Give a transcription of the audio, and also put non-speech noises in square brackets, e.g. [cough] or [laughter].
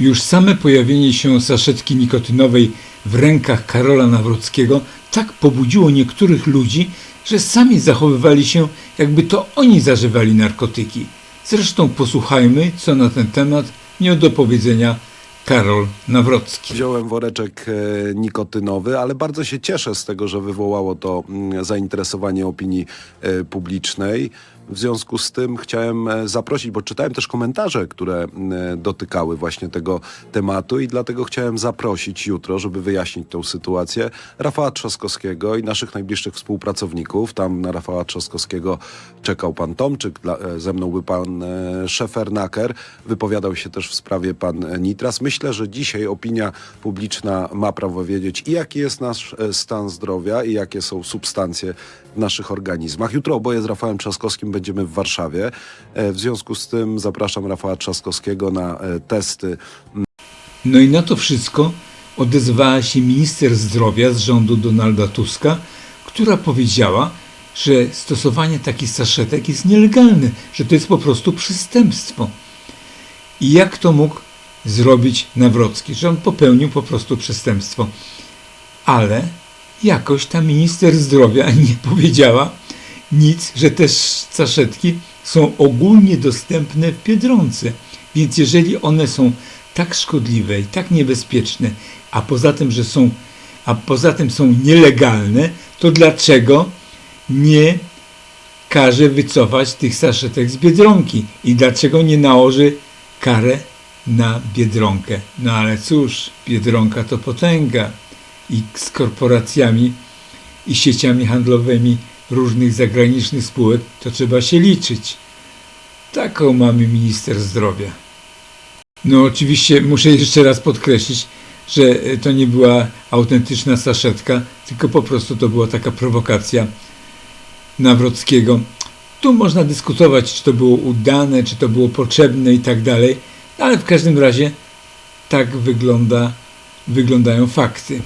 Już same pojawienie się saszetki nikotynowej w rękach Karola Nawrockiego tak pobudziło niektórych ludzi, że sami zachowywali się, jakby to oni zażywali narkotyki. Zresztą posłuchajmy, co na ten temat miał do powiedzenia Karol Nawrocki. Wziąłem woreczek e, nikotynowy, ale bardzo się cieszę z tego, że wywołało to mm, zainteresowanie opinii e, publicznej. W związku z tym chciałem e, zaprosić, bo czytałem też komentarze, które e, dotykały właśnie tego tematu i dlatego chciałem zaprosić jutro, żeby wyjaśnić tę sytuację, Rafała Trzaskowskiego i naszych najbliższych współpracowników. Tam na Rafała Trzaskowskiego czekał pan Tomczyk, dla, e, ze mną był pan Szefernaker, wypowiadał się też w sprawie pan Nitras. Myślę, że dzisiaj opinia publiczna ma prawo wiedzieć i jaki jest nasz stan zdrowia i jakie są substancje w naszych organizmach. Jutro oboje z Rafałem Trzaskowskim będziemy w Warszawie. E, W związku z tym zapraszam Rafała Trzaskowskiego na e, testy No i na to wszystko odezwała się minister zdrowia z rządu Donalda Tuska, która powiedziała, że stosowanie takich saszetek jest nielegalne, że to jest po prostu przestępstwo. I jak to mógł zrobić Nawrocki, że on popełnił po prostu przestępstwo. Ale jakoś ta minister zdrowia [laughs] nie powiedziała nic, że te saszetki są ogólnie dostępne w Biedronce. Więc jeżeli one są tak szkodliwe i tak niebezpieczne, a poza tym, że są, a poza tym są nielegalne, to dlaczego nie każe wycofać tych saszetek z Biedronki i dlaczego nie nałoży karę na Biedronkę? No ale cóż, Biedronka to potęga i z korporacjami i sieciami handlowymi różnych zagranicznych spółek to trzeba się liczyć. Taką mamy minister zdrowia. No oczywiście muszę jeszcze raz podkreślić, że e, to nie była autentyczna saszetka, tylko po prostu to była taka prowokacja Nawrockiego. Tu można dyskutować, czy to było udane, czy to było potrzebne i tak dalej, ale w każdym razie tak wygląda, wyglądają fakty.